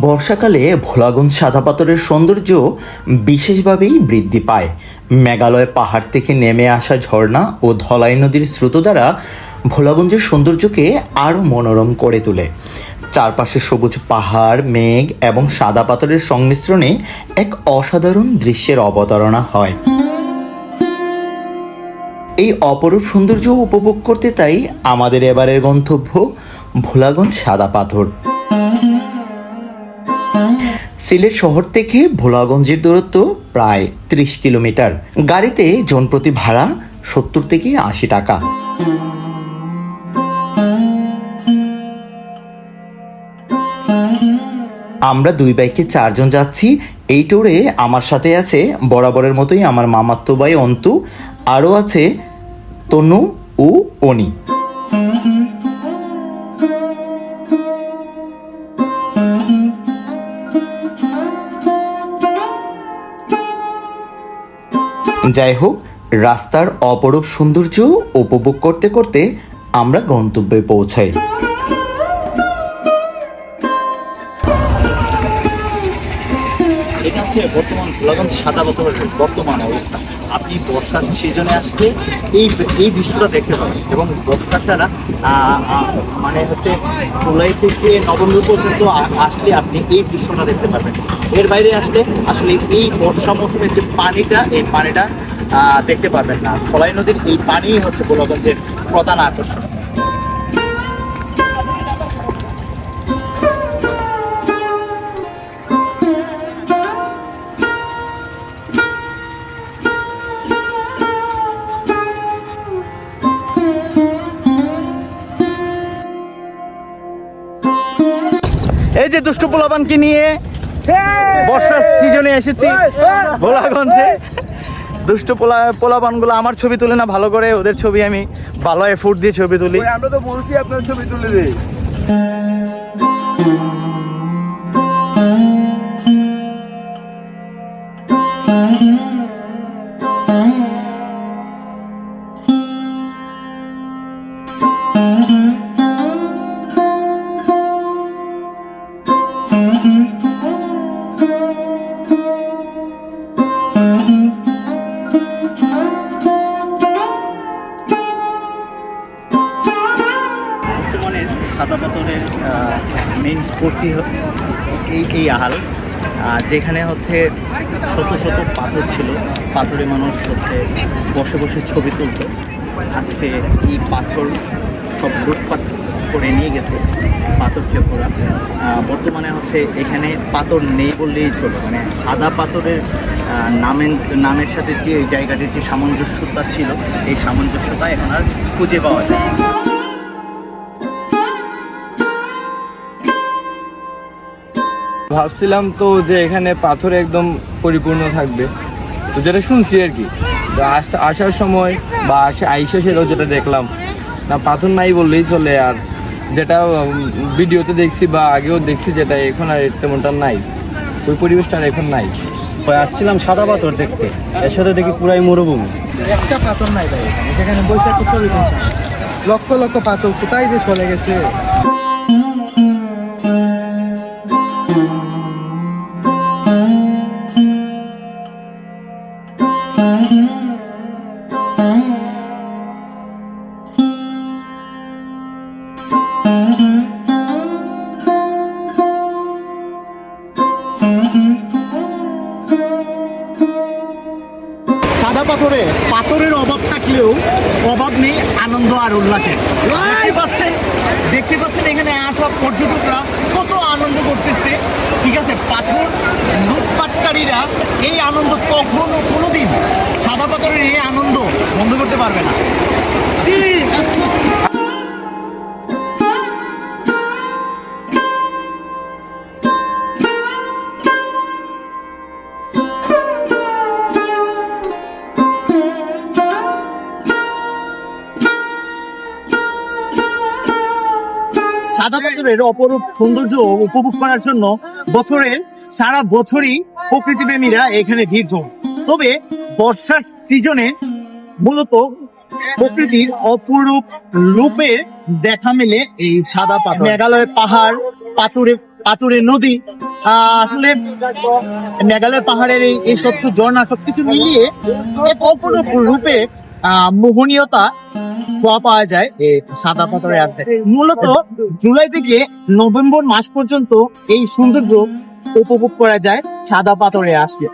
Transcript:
বর্ষাকালে ভোলাগঞ্জ সাদা পাথরের সৌন্দর্য বিশেষভাবেই বৃদ্ধি পায়। মেঘালয় পাহাড় থেকে নেমে আসা ঝর্ণা ও ধলাই নদীর স্রোত দ্বারা ভোলাগঞ্জের সৌন্দর্যকে আরও মনোরম করে তোলে। চারপাশে সবুজ পাহাড়, মেঘ এবং সাদা পাথরের সংমিশ্রণে এক অসাধারণ দৃশ্যের অবতারণা হয়। এই অপরূপ সৌন্দর্য উপভোগ করতে তাই আমাদের এবারের গন্তব্য ভোলাগঞ্জ সাদা পাথর। সিলেট শহর থেকে ভোলাগঞ্জের দূরত্ব প্রায় ত্রিশ কিলোমিটার। গাড়িতে জনপ্রতি ভাড়া সত্তর থেকে আশি টাকা। আমরা দুই বাইকে চারজন যাচ্ছি। এই ট্যুরে আমার সাথে আছে বরাবরের মতোই আমার মামাত্ম ভাই অন্তু, আরও আছে তনু ও অনি। যাই হোক রাস্তার অপরূপ সৌন্দর্য উপভোগ করতে করতে আমরা গন্তব্যে পৌঁছাই। হচ্ছে বর্তমান ভোলাগঞ্জ সাদা পাথরের বর্তমান অবস্থা। আপনি বর্ষার সিজনে আসলে এই এই দৃশ্যটা দেখতে পাবেন এবং বর্ষাটা মানে হচ্ছে জুলাই থেকে নভেম্বর পর্যন্ত আসলে আপনি এই দৃশ্যটা দেখতে পারবেন এর বাইরে আসলে আসলে এই বর্ষা মৌসুমের যে পানিটা, এই পানিটা দেখতে পারবেন না। খলাই নদীর এই পানিই হচ্ছে ভোলাগঞ্জের প্রধান আকর্ষণ। এই যে দুষ্টু পোলাপানকে নিয়ে বর্ষার সিজনে এসেছি ভোলাগঞ্জে। দুষ্ট পোলা, পোলাপানগুলো আমার ছবি তুলে না, ভালো করে ওদের ছবি আমি ভালো এফোর্ট দিয়ে ছবি তুলি। আমরা তো বলছি আপনার ছবি তুলে দিই সাদা পাথরের মেইন স্পোর্টটি এই এই আহাল। আহ, যেখানে হচ্ছে শত শত পাথর ছিল। পাথরে মানুষ হচ্ছে বসে বসে ছবি তুলত। আজকে এই পাথর সব লুটপাট করে নিয়ে গেছে পাথর খেয়ে বর্তমানে হচ্ছে এখানে পাথর নেই বললেই চলে। মানে সাদা পাথরের নামের নামের সাথে যে জায়গাটির যে সামঞ্জস্যতা ছিল, এই সামঞ্জস্যতা এখন আর খুঁজে পাওয়া যায়। ভাবছিলাম তো যে এখানে পাথর একদম পরিপূর্ণ থাকবে। তো যেটা শুনছি আর কি আসার সময় বা আইসা সেটাও যেটা দেখলাম, না পাথর নাই বললেই চলে আর যেটা ভিডিওতে দেখছি বা আগেও দেখছি যেটা এখন আর তেমনটা নাই। ওই পরিবেশটা আর এখন নাই। আসছিলাম সাদা পাথর দেখতে। এর সাথে দেখি পুরাই মরুভূমি। একটা পাথর নাই ভাই যেখানে বসে একটা ছবি লক্ষ লক্ষ পাথর কোথায় যে চলে গেছে? অভাব নেই আনন্দ আর উল্লাসের দেখতে পাচ্ছেন দেখতে পাচ্ছেন এখানে আসা পর্যটকরা কত আনন্দ করতেছে। ঠিক আছে পাথর লুটপাটকারীরা এই আনন্দ কখনো কোনো দিন সাদা পাথরের এই আনন্দ বন্ধ করতে পারবে না। সাদা পাথরের অপরূপ সৌন্দর্য উপভোগ করার জন্য বছরের সারা বছরই প্রকৃতিপ্রেমীরা এখানে ভিড় জমান। তবে বর্ষার সিজনে মূলত প্রকৃতির অপরূপ রূপে দেখা মেলে এই সাদা পাথর। মেঘালয় পাহাড় পাথুরে পাথুরে নদী আসলে মেঘালয় পাহাড়ের এই এই স্বচ্ছ ঝর্ণা সবকিছু মিলিয়ে এক অপরূপ রূপে আহ, মোহনীয়তা পাওয়া পাওয়া যায় সাদা পাথরে আসতে মূলত জুলাই থেকে নভেম্বর মাস পর্যন্ত এই সৌন্দর্য উপভোগ করা যায় সাদা পাথরে আসলে।